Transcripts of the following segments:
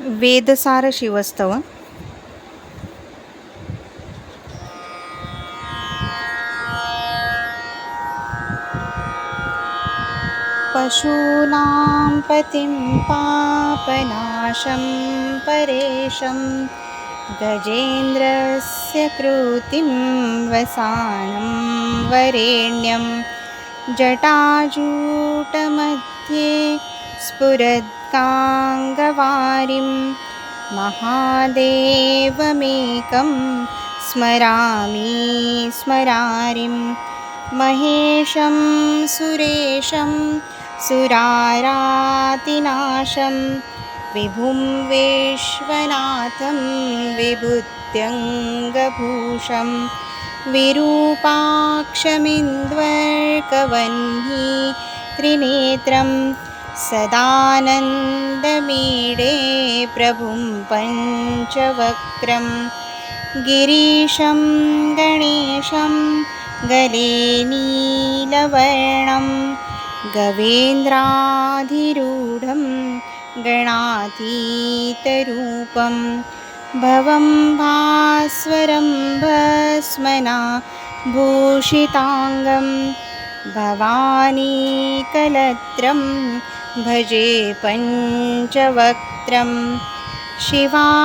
वेदसार शिवस्तव पशूनां पतिं पापनाशं परेशं गजेन्द्रस्य कृतिं वसानं वरेण्यं जटाजूटमध्ये स्फुरद्गाङ्गवारिं महादेवमेकं स्मरामि स्मरारिं महेशं सुरेशं सुरारातिनाशं विभुं विश्वनाथं विभुत्यङ्गभूषं विरूपाक्षमिन्द्वर्कवह्नि त्रिनेत्रं सदानन्दमीडे प्रभुं पञ्चवक्त्रं गिरीशं गणेशं गले नीलवर्णं गवेन्द्राधिरूढं गणातीतरूपं भवं भास्वरं भस्मना भूषिताङ्गं भवानीकलत्रं भजे पञ्चवक्त्रं शिवाकान्तशम्भो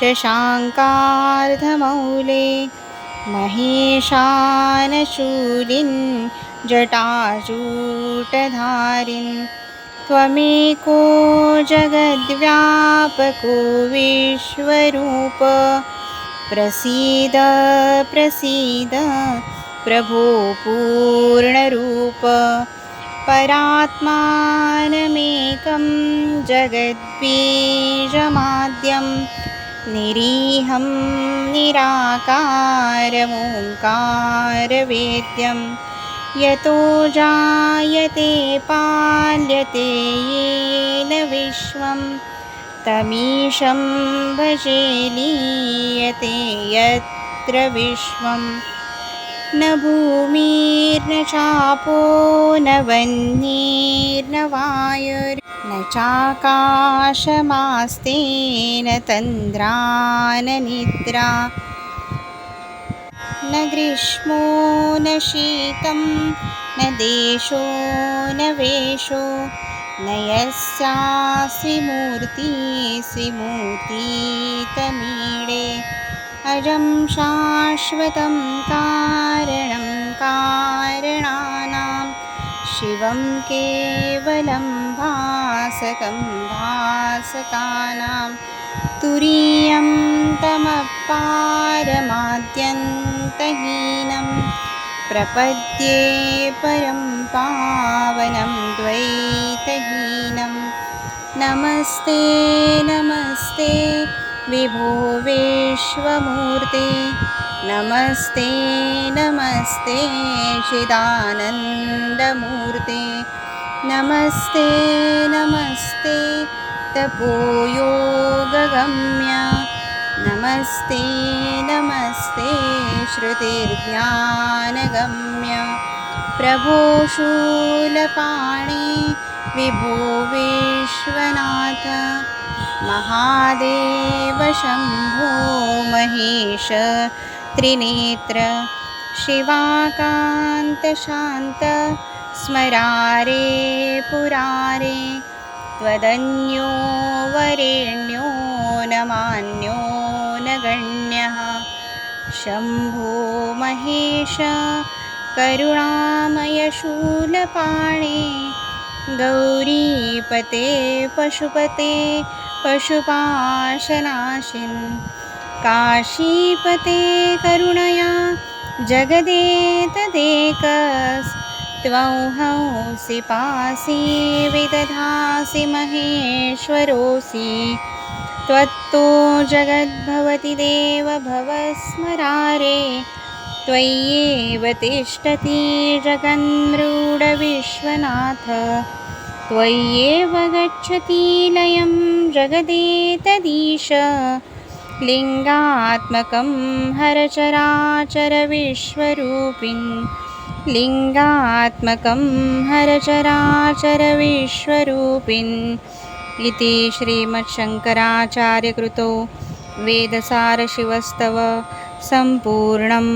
शशाङ्कार्धमौले महेशानशूलिन् जटाजूटधारिन्। त्वमेको जगद्व्यापको विश्वरूप। प्रसीद प्रसीद प्रभो पूर्णरूप परात्मानमेकं जगद्बीजमाद्यं निरीहं निराकारमोङ्कारवेद्यं। यतो जायते पाल्यते येन विश्वं तमीशं भजे लीयते यत्र विश्वं न भूमिर्न चापो न वह्निर्न वायुर्न चाकाशमास्तेन तन्द्रा न निद्रा न ग्रीष्मो न शीतं न देशो न वेषो न यस्यासि मूर्तिसि मूर्तितमीडे अजं शाश्वतं कारणं कारणानां शिवं केवलं भासकं भासकानां तुरीयं तमपारमाद्यन्तहीनं प्रपद्ये परं पावनं द्वैतहीनं। नमस्ते नमस्ते विभो विश्वमूर्ते। नमस्ते नमस्ते चिदानन्दमूर्ते। नमस्ते नमस्ते तपोयोगगम्य। नमस्ते नमस्ते श्रुतिर्ज्ञानगम्य प्रभो शूलपाणि विभो विश्वनाथ महादेव शम्भो महेश त्रिनेत्र शिवाकान्तशान्त स्मरारे पुरारे त्वदन्यो वरेण्यो न मान्यो न गण्यः शम्भो महेश करुणामयशूलपाणे गौरीपते पशुपते पशुपाशनाशिन्। काशीपते करुणया जगदेतदेकस्त्वंहंसि पासि विदधासि महेश्वरोऽसि। त्वत्तो जगद्भवति देव भवस्मरारे त्वय्येव तिष्ठति जगन्मृडविश्वनाथ। त्वय्येव गच्छति लयं जगदेतदीश। लिङ्गात्मकं हरचराचरविश्वरूपिन्। लिङ्गात्मकं हरचराचरविश्वरूपिन्। इति श्रीमच्छङ्कराचार्यकृतो वेदसारशिवस्तव सम्पूर्णम्।